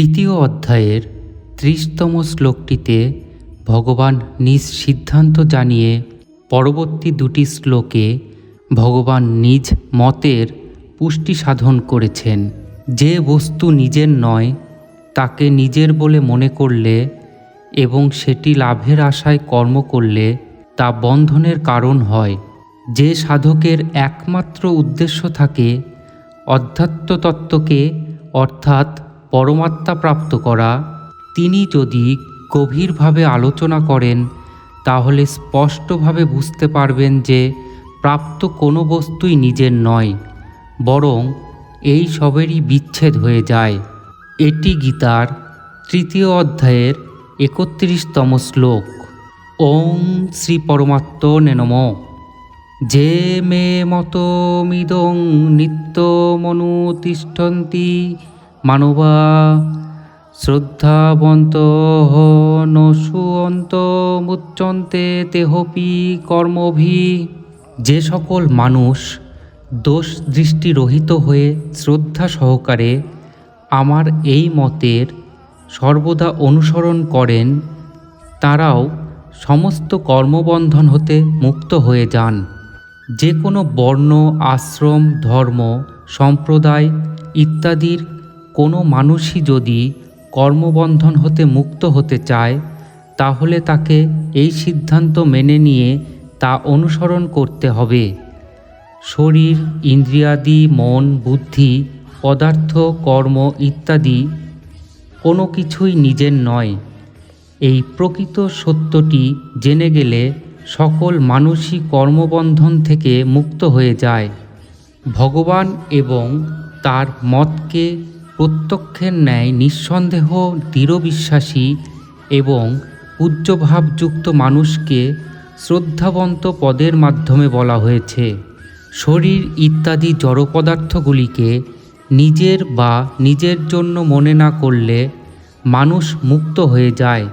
তৃতীয় অধ্যায়ের ত্রিশতম শ্লোকটিতে ভগবান নিজ সিদ্ধান্ত জানিয়ে পরবর্তী দুটি শ্লোকে ভগবান নিজ মতের পুষ্টি সাধন করেছেন। যে বস্তু নিজের নয়, তাকে নিজের বলে মনে করলে এবং সেটি লাভের আশায় কর্ম করলে তা বন্ধনের কারণ হয়। যে সাধকের একমাত্র উদ্দেশ্য থাকে অধ্যাত্মতত্ত্বকে, অর্থাৎ পরমাত্মা প্রাপ্ত করা, তিনি যদি গভীরভাবে আলোচনা করেন, তাহলে স্পষ্টভাবে বুঝতে পারবেন যে প্রাপ্ত কোনো বস্তুই নিজের নয়, বরং এই সবেরই বিচ্ছেদ হয়ে যায়। এটি গীতার তৃতীয় অধ্যায়ের একত্রিশতম শ্লোক। ওম শ্রী পরমাত্ম নমঃ। যে মে মতমিদং নিত্যমনুতিষ্ঠন্তি মানবা শ্রদ্ধাবন্ত নশুয়ন্ত মুচ্চন্তে তেহপি কর্মভি। যে সকল মানুষ দোষ দৃষ্টি রহিত হয়ে শ্রদ্ধা সহকারে আমার এই মতের সর্বদা অনুসরণ করেন, তারাও সমস্ত কর্মবন্ধন হতে মুক্ত হয়ে যান। যে কোনো বর্ণ, আশ্রম, ধর্ম, সম্প্রদায় ইত্যাদির কোনো মানুষই যদি কর্মবন্ধন হতে মুক্ত হতে চায়, তাহলে তাকে এই সিদ্ধান্ত মেনে নিয়ে তা অনুসরণ করতে হবে। শরীর, ইন্দ্রিয়াদি, মন, বুদ্ধি, পদার্থ, কর্ম ইত্যাদি কোনো কিছুই নিজের নয়। এই প্রকৃত সত্যটি জেনে গেলে সকল মানুষই কর্মবন্ধন থেকে মুক্ত হয়ে যায়। ভগবান এবং তার মতকে প্রত্যক্ষের ন্যায় নিঃসন্দেহ দৃঢ় বিশ্বাসী এবং পূজ্যভাবযুক্ত মানুষকে শ্রদ্ধাবন্ত পদের মাধ্যমে বলা হয়েছে, শরীর ইত্যাদি জড় পদার্থগুলিকে নিজের বা নিজের জন্য মনে না করলে মানুষ মুক্ত হয়ে যায়।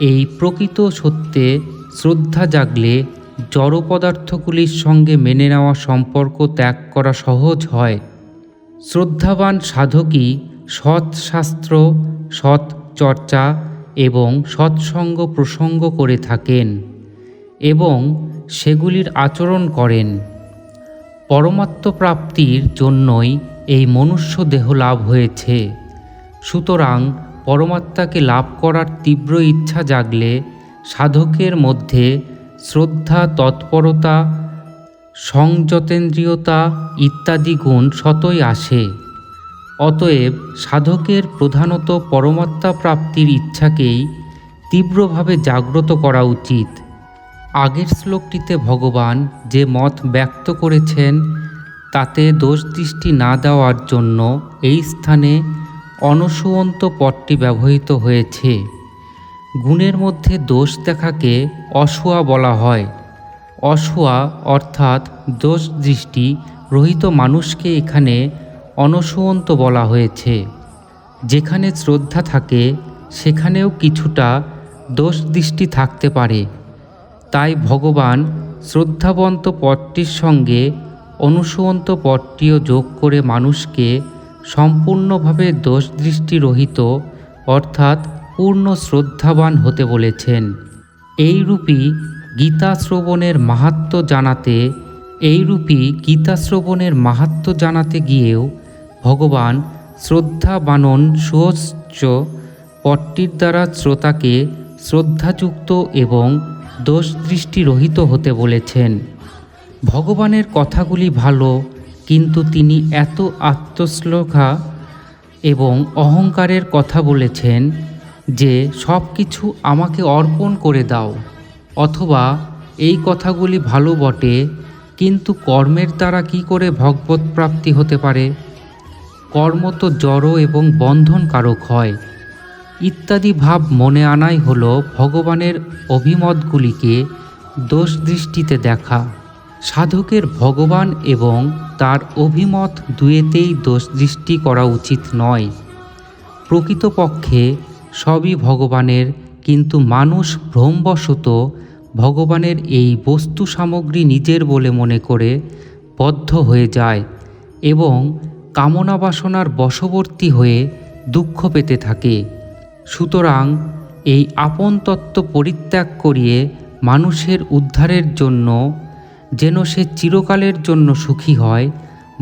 এই প্রকৃত সত্যে শ্রদ্ধা জাগলে জড় পদার্থগুলির সঙ্গে মেনে নেওয়া সম্পর্ক ত্যাগ করা সহজ হয়। শ্রদ্ধাবান সাধকই সৎ শাস্ত্র, সৎ চর্চা এবং সৎসঙ্গ প্রসঙ্গ করে থাকেন এবং সেগুলির আচরণ করেন। পরমাত্ম প্রাপ্তির জন্যই এই মনুষ্য দেহ লাভ হয়েছে। সুতরাং পরমাত্মাকে লাভ করার তীব্র ইচ্ছা জাগলে সাধকের মধ্যে শ্রদ্ধা, তৎপরতা সংযতেন্দ্রিয়তা ইত্যাদি গুণ সতই আসে। অতএব সাধকের প্রধানত পরমাত্মা প্রাপ্তির ইচ্ছাকেই তীব্রভাবে জাগ্রত করা উচিত। আগের শ্লোকটিতে ভগবান যে মত ব্যক্ত করেছেন, তাতে দোষ দৃষ্টি না দেওয়ার জন্য এই স্থানে অনসুয়ন্ত পদটি ব্যবহৃত হয়েছে। গুণের মধ্যে দোষ দেখাকে অসুয়া বলা হয়। অসুয়া অর্থাৎ দোষ দৃষ্টি রহিত মানুষকে এখানে অনসুয়ন্ত বলা হয়েছে। যেখানে শ্রদ্ধা থাকে, সেখানেও কিছুটা দোষ দৃষ্টি থাকতে পারে। তাই ভগবান শ্রদ্ধাবন্ত পদটির সঙ্গে অনুসুয়ন্ত পদটিও যোগ করে মানুষকে সম্পূর্ণভাবে দোষ দৃষ্টিরহিত অর্থাৎ পূর্ণ শ্রদ্ধাবান হতে বলেছেন। এই রূপী গীতা শ্রবণের মাহাত্ম জানাতে এই রূপী গীতা শ্রবণের মাহাত্ম জানাতে গিয়েও ভগবান শ্রদ্ধা বানন সুহস্য পট্টির দ্বারা শ্রোতাকে শ্রদ্ধাযুক্ত এবং দোষ দৃষ্টিরহিত হতে বলেছেন। ভগবানের কথাগুলি ভালো, কিন্তু তিনি এত আত্মশ্লোকা এবং অহংকারের কথা বলেছেন যে সব কিছু আমাকে অর্পণ করে দাও। অথবা এই কথাগুলি ভালো বটে, কিন্তু কর্মের দ্বারা কি করে ভগবত প্রাপ্তি হতে পারে? কর্ম তো জড় এবং বন্ধনকারক হয়। ইত্যাদি ভাব মনে আনাই হল ভগবানের অভিমতগুলিকে দোষ দৃষ্টিতে দেখা। সাধকের ভগবান এবং তার অভিমত দুয়েতেই দোষ দৃষ্টি করা উচিত নয়। প্রকৃতপক্ষে সবই ভগবানের কিন্তু মানুষ ভ্রমবশত ভগবানের এই বস্তু সামগ্রী নিজের বলে মনে করে বদ্ধ হয়ে যায় এবং কামনা বাসনার বশবর্তী হয়ে দুঃখ পেতে থাকে। সুতরাং এই আপন তত্ত্ব পরিত্যাগ করিয়ে মানুষের উদ্ধারের জন্য যেন সে চিরকালের জন্য সুখী হয়,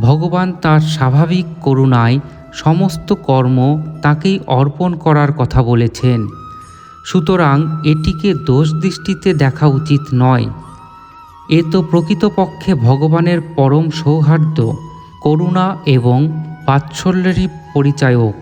ভগবান তার স্বাভাবিক করুণায় সমস্ত কর্ম তাকেই অর্পণ করার কথা বলেছেন। সুতরাং এটিকে দোষ দৃষ্টিতে দেখা উচিত নয়। এ তো প্রকৃতপক্ষে ভগবানের পরম সৌহার্দ্য, করুণা এবং বাৎসল্যেরই পরিচায়ক,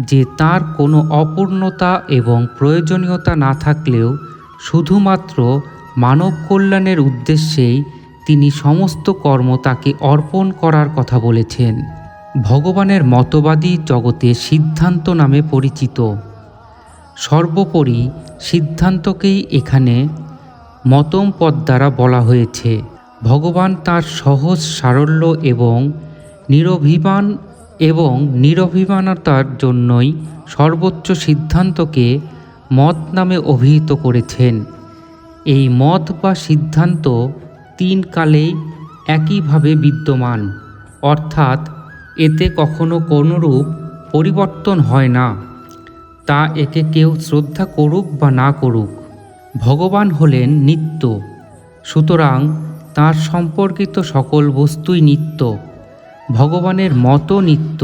যে তার কোনো অপূর্ণতা এবং প্রয়োজনীয়তা না থাকলেও শুধুমাত্র মানব কল্যাণের উদ্দেশ্যেই তিনি সমস্ত কর্ম তাকে অর্পণ করার কথা বলেছেন। ভগবানের মতবাদী জগতে সিদ্ধান্ত নামে পরিচিত। সর্বোপরি সিদ্ধান্তকেই এখানে মতম পদ দ্বারা বলা হয়েছে। ভগবান তার সহজ সারল্য এবং নিরভিমান এবং নিরভিমানতার জন্যই সর্বোচ্চ সিদ্ধান্তকে মত নামে অভিহিত করেছেন। এই মত বা সিদ্ধান্ত তিন কালেই একইভাবে বিদ্যমান, অর্থাৎ এতে কখনো কোনোরূপ পরিবর্তন হয় না। তা একে কেউ শ্রদ্ধা করুক বা না করুক, ভগবান হলেন নিত্য। সুতরাং তার সম্পর্কিত সকল বস্তুই নিত্য, ভগবানের মতও নিত্য।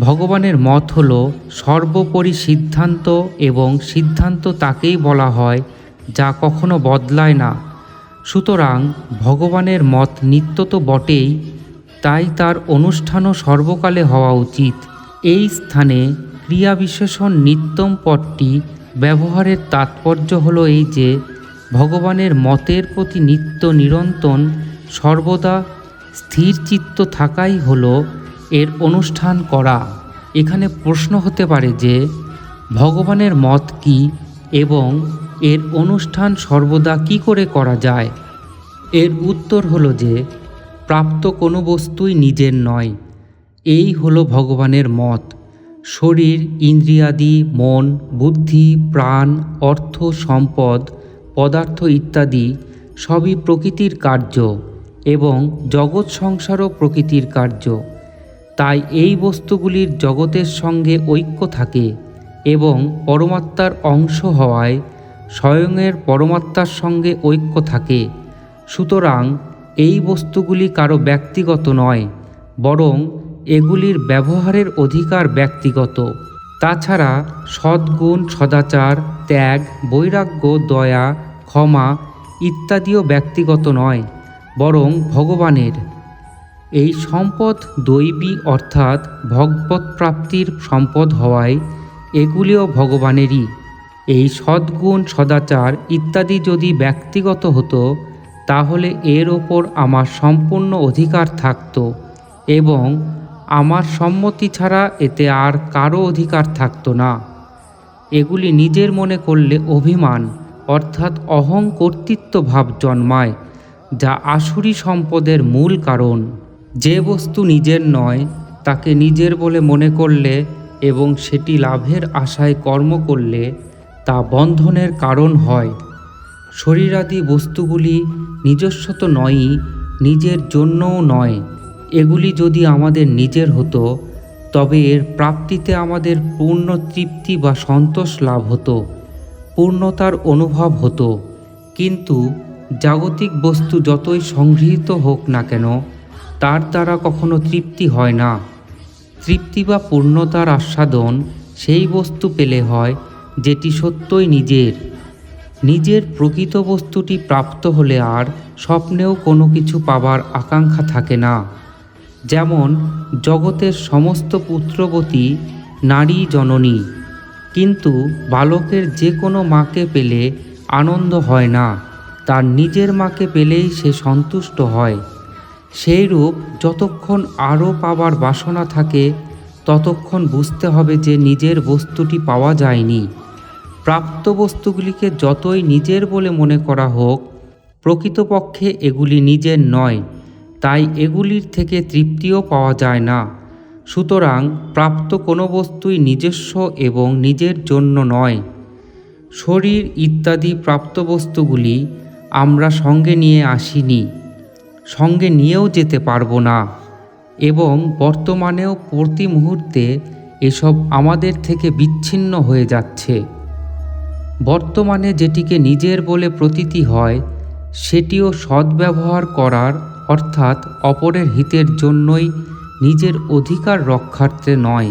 ভগবানের মত হল সর্বোপরি সিদ্ধান্ত এবং সিদ্ধান্ত তাকেই বলা হয়, যা কখনো বদলায় না। সুতরাং ভগবানের মত নিত্য তো বটেই, তাই তার অনুষ্ঠানও সর্বকালে হওয়া উচিত। এই স্থানে ক্রিয়া বিশেষণ নিত্যম পদটি ব্যবহারের তাৎপর্য হল এই যে, ভগবানের মতের প্রতি নিত্য নিরন্তন সর্বদা স্থির চিত্ত থাকাই হল এর অনুষ্ঠান করা। এখানে প্রশ্ন হতে পারে যে, ভগবানের মত কি এবং এর অনুষ্ঠান সর্বদা কি করে করা যায়? এর উত্তর হলো যে, প্রাপ্ত কোনো বস্তুই নিজের নয়। এই হলো ভগবানের মত। শরীর, ইন্দ্রিয়াদি, মন, বুদ্ধি, প্রাণ, অর্থ, সম্পদ, পদার্থ ইত্যাদি সবই প্রকৃতির কার্য এবং জগৎ সংসারও প্রকৃতির কার্য। তাই এই বস্তুগুলির জগতের সঙ্গে ঐক্য থাকে এবং পরমাত্মার অংশ হওয়ায় স্বয়ংয়ের পরমাত্মার সঙ্গে ঐক্য থাকে। সুতরাং এই বস্তুগুলি কারও ব্যক্তিগত নয়, বরং এগুলির ব্যবহারের অধিকার ব্যক্তিগত। তাছাড়া সদ্গুণ, সদাচার, ত্যাগ, বৈরাগ্য, দয়া, ক্ষমা ইত্যাদিও ব্যক্তিগত নয়, বরং ভগবানের। এই সম্পদ দৈবী অর্থাৎ ভগবত প্রাপ্তির সম্পদ হওয়ায় এগুলিও ভগবানেরই। এই সদ্গুণ, সদাচার ইত্যাদি যদি ব্যক্তিগত হতো, তাহলে এর ওপর আমার সম্পূর্ণ অধিকার থাকত এবং আমার সম্মতি ছাড়া এতে আর কারও অধিকার থাকতো না। এগুলি নিজের মনে করলে অভিমান, অর্থাৎ অহং কর্তৃত্ব ভাব জন্মায়, যা আসুরি সম্পদের মূল কারণ। যে বস্তু নিজের নয়, তাকে নিজের বলে মনে করলে এবং সেটি লাভের আশায় কর্ম করলে তা বন্ধনের কারণ হয়। শরীরাদি বস্তুগুলি নিজস্ব তো নয়ই, নিজের জন্যও নয়। এগুলি যদি আমাদের নিজের হতো, তবে এর প্রাপ্তিতে আমাদের পূর্ণ তৃপ্তি বা সন্তোষ লাভ হতো, পূর্ণতার অনুভব হতো। কিন্তু জাগতিক বস্তু যতই সংগৃহীত হোক না কেন, তার দ্বারা কখনো তৃপ্তি হয় না। তৃপ্তি বা পূর্ণতার আস্বাদন সেই বস্তু পেলে হয় যেটি সত্যই নিজের। নিজের প্রকৃত বস্তুটি প্রাপ্ত হলে আর স্বপ্নেও কোনো কিছু পাবার আকাঙ্ক্ষা থাকে না। যেমন জগতের সমস্ত পুত্রবতী নারী জননী। কিন্তু বালকের যে কোনো মাকে পেলে আনন্দ হয় না, তার নিজের মাকে পেলেই সে সন্তুষ্ট হয়। সেইরূপ যতক্ষণ আরও পাবার বাসনা থাকে, ততক্ষণ বুঝতে হবে যে নিজের বস্তুটি পাওয়া যায়নি। প্রাপ্ত বস্তুগুলিকে যতই নিজের বলে মনে করা হোক, প্রকৃতপক্ষে এগুলি নিজের নয়। তাই এগুলির থেকে তৃপ্তিও পাওয়া যায় না। সুতরাং প্রাপ্ত কোনো বস্তুই নিজস্ব এবং নিজের জন্য নয়। শরীর ইত্যাদি প্রাপ্ত বস্তুগুলি আমরা সঙ্গে নিয়ে আসিনি, সঙ্গে নিয়েও যেতে পারব না এবং বর্তমানেও প্রতি মুহূর্তে এসব আমাদের থেকে বিচ্ছিন্ন হয়ে যাচ্ছে। বর্তমানে যেটিকে নিজের বলে প্রতীতি হয়, সেটিও সদ্ব্যবহার করার অর্থাৎ অপরের হিতের জন্যই নিজের অধিকার রক্ষার্থে নয়।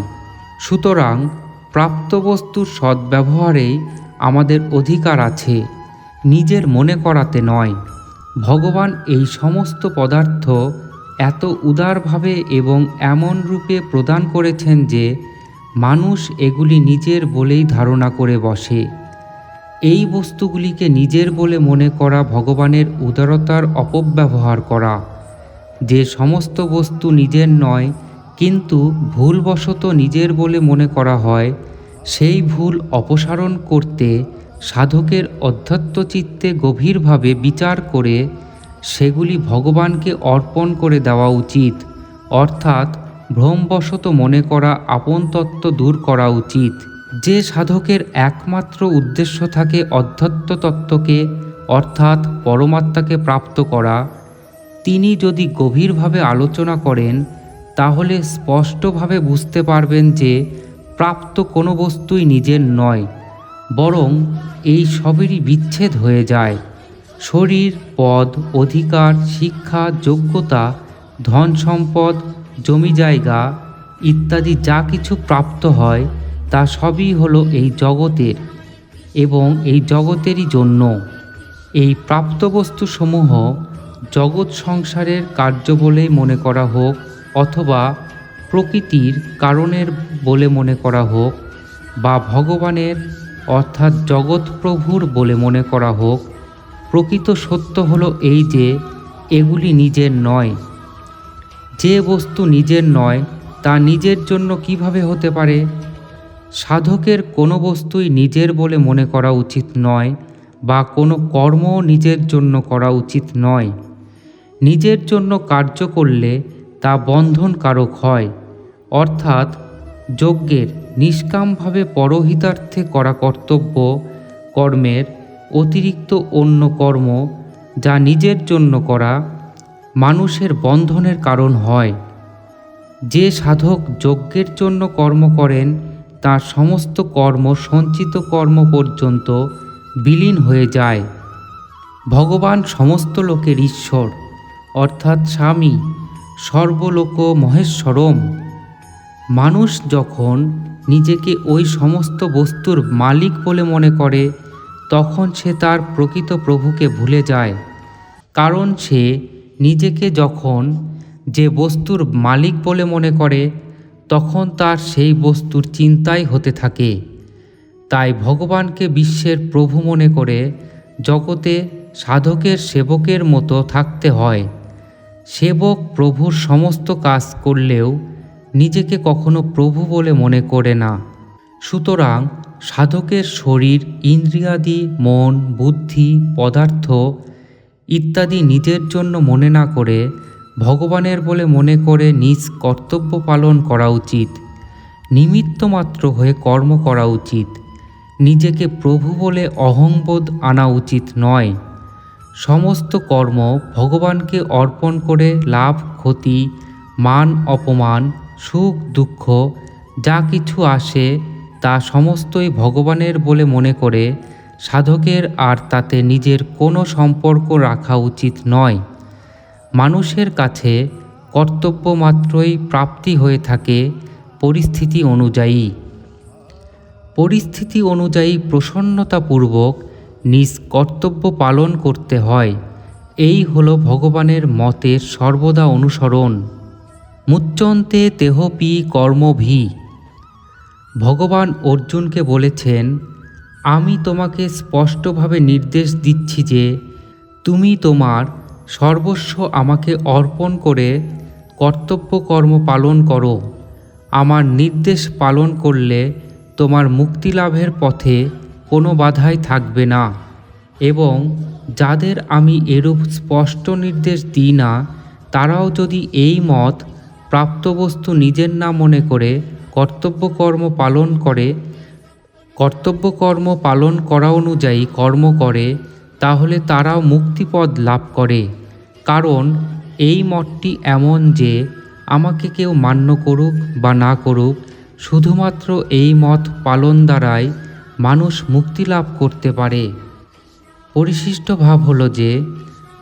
সুতরাং প্রাপ্ত বস্তুর সদ্ব্যবহারেই আমাদের অধিকার আছে, নিজের মনে করাতে নয়। ভগবান এই সমস্ত পদার্থ এত উদারভাবে এবং এমন রূপে প্রদান করেছেন যে মানুষ এগুলি নিজের বলেই ধারণা করে বসে। এই বস্তুগুলিকে নিজের বলে মনে করা ভগবানের উদারতার অপব্যবহার করা। যে সমস্ত বস্তু নিজের নয়, কিন্তু ভুলবশত নিজের বলে মনে করা হয়, সেই ভুল অপসারণ করতে, সাধকের অধ্যাত্মচিত্তে গভীরভাবে বিচার করে, সেগুলি ভগবানকে অর্পণ করে দেওয়া উচিত, অর্থাৎ ভ্রমবশত মনে করা আপন তত্ত্ব দূর করা উচিত। যে সাধকের একমাত্র উদ্দেশ্য থাকে অধ্যাত্ম তত্ত্বকে, অর্থাৎ পরমাত্মাকে প্রাপ্ত করা, তিনি যদি গভীরভাবে আলোচনা করেন, তাহলে স্পষ্টভাবে বুঝতে পারবেন যে প্রাপ্ত কোনো বস্তুই নিজের নয়, বরং এই সবেরই বিচ্ছেদ হয়ে যায়। শরীর, পদ, অধিকার, শিক্ষা, যোগ্যতা, ধন সম্পদ, জমি জায়গা, ইত্যাদি যা কিছু প্রাপ্ত হয় তা সবই হলো এই জগতের এবং এই জগতেরই জন্য। এই প্রাপ্ত বস্তুসমূহ জগৎ সংসারের কার্য বলেই মনে করা হোক অথবা প্রকৃতির কারণের বলে মনে করা হোক বা ভগবানের অর্থাৎ জগৎ প্রভুর বলে মনে করা হোক, প্রকৃত সত্য হলো এই যে এগুলি নিজের নয়। যে বস্তু নিজের নয়, তা নিজের জন্য কীভাবে হতে পারে? সাধকের কোনো বস্তুই নিজের বলে মনে করা উচিত নয় বা কোনো কর্ম নিজের জন্য করা উচিত নয়। নিজের জন্য কার্য করলে তা বন্ধনকারক হয়। অর্থাৎ যজ্ঞের নিষ্কামভাবে পরহিতার্থে করা কর্তব্য কর্মের অতিরিক্ত অন্য কর্ম যা নিজের জন্য করা মানুষের বন্ধনের কারণ হয়। যে সাধক যজ্ঞের জন্য কর্ম করেন তার সমস্ত কর্ম, সঞ্চিত কর্ম পর্যন্ত বিলীন হয়ে যায়। ভগবান সমস্ত লোকের ঈশ্বর, অর্থাৎ স্বামী, সর্বলোক মহেশ্বরম। মানুষ যখন নিজেকে ওই সমস্ত বস্তুর মালিক বলে মনে করে, তখন সে তার প্রকৃত প্রভুকে ভুলে যায়। কারণ সে নিজেকে যখন যে বস্তুর মালিক বলে মনে করে তখন তার সেই বস্তুর চিন্তাই হতে থাকে। তাই ভগবানকে বিশ্বের প্রভু মনে করে জগতে সাধকের সেবকের মতো থাকতে হয়। সেবক প্রভুর সমস্ত কাজ করলেও নিজেকে কখনো প্রভু বলে মনে করে না। সুতরাং সাধকের শরীর, ইন্দ্রিয়াদি, মন, বুদ্ধি, পদার্থ ইত্যাদি নিজের জন্য মনে না করে ভগবানের বলে মনে করে নিজ কর্তব্য পালন করা উচিত, নিমিত্ত মাত্র হয়ে কর্ম করা উচিত, নিজেকে প্রভু বলে অহংবোধ আনা উচিত নয়। সমস্ত কর্ম ভগবানকে অর্পণ করে লাভ, ক্ষতি, মান, অপমান, সুখ, দুঃখ, যা কিছু আসে তা সমস্তই ভগবানের বলে মনে করে সাধকের আর তাতে নিজের কোনো সম্পর্ক রাখা উচিত নয়। মানুষের কাছে কর্তব্য মাত্রই প্রাপ্তি হয়ে থাকে পরিস্থিতি অনুযায়ী। পরিস্থিতি অনুযায়ী প্রসন্নতাপূর্বক নিজ কর্তব্য পালন করতে হয়। এই হল ভগবানের মতের সর্বদা অনুসরণ। মুচ্চন্তে তেহপি কর্মভি। ভগবান অর্জুনকে বলেছেন, আমি তোমাকে স্পষ্টভাবে নির্দেশ দিচ্ছি যে, তুমি তোমার সর্বস্ব আমাকে অর্পণ করে কর্তব্য কর্ম পালন করো। আমার নির্দেশ পালন করলে তোমার মুক্তি লাভের পথে কোনো বাধাই থাকবে না। এবং যাদের আমি এরূপ স্পষ্ট নির্দেশ দিই না, তারাও যদি এই মত প্রাপ্তবস্তু নিজের না মনে করে কর্তব্য কর্ম পালন করে কর্তব্য কর্ম পালন করা অনুযায়ী কর্ম করে, তাহলে তারাও মুক্তিপদ লাভ করে। কারণ এই মতটি এমন যে আমাকে কেউ মান্য করুক বা না করুক, শুধুমাত্র এই মত পালন দ্বারাই মানুষ মুক্তি লাভ করতে পারে। পরিশিষ্ট ভাব হলো যে,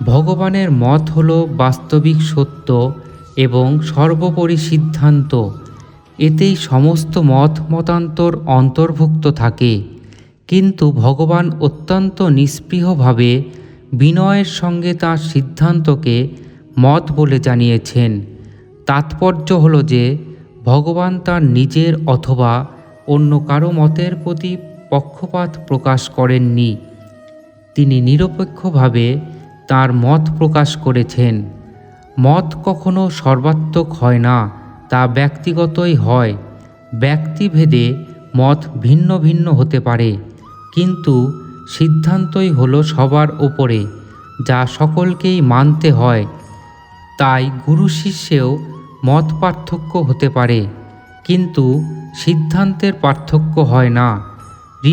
ভগবানের মত হলো বাস্তবিক সত্য এবং সর্বোপরি সিদ্ধান্ত। এতেই সমস্ত মত মতান্তর অন্তর্ভুক্ত থাকে। কিন্তু ভগবান অত্যন্ত নিস্পৃহভাবে বিনয়ের সঙ্গে তার সিদ্ধান্তকে মত বলে জানিয়েছেন। তাৎপর্য হল যে, ভগবান তার নিজের অথবা অন্য কারও মতের প্রতি পক্ষপাত প্রকাশ করেননি। তিনি নিরপেক্ষভাবে তার মত প্রকাশ করেছেন। মত কখনো সর্বাত্মক হয় না, তা ব্যক্তিগতই হয়। ব্যক্তিভেদে মত ভিন্ন ভিন্ন হতে পারে, কিন্তু সিদ্ধান্তই হলো সবার ওপরে যা সকলকেই মানতে হয়। তাই গুরু শিষ্যেও মত পার্থক্য হতে পারে, কিন্তু সিদ্ধান্তের পার্থক্য হয় না।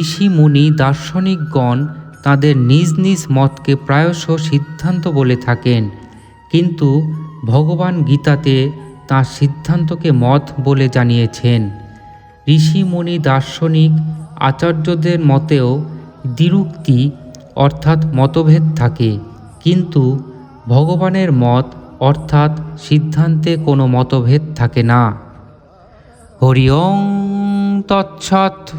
ঋষি মুনি দার্শনিকগণ তাদের নিজ নিজ মতকে প্রায়শ সিদ্ধান্ত বলে থাকেন, কিন্তু ভগবান গীতাতে তাঁর সিদ্ধান্তকে মত বলে জানিয়েছেন। ঋষি মুনি দার্শনিক আচার্যদের মতেও দ্বিরুক্তি অর্থাৎ মতভেদ থাকে। কিন্তু ভগবানের মত অর্থাৎ সিদ্ধান্তে কোনো মতভেদ থাকে না। হরি তৎসৎ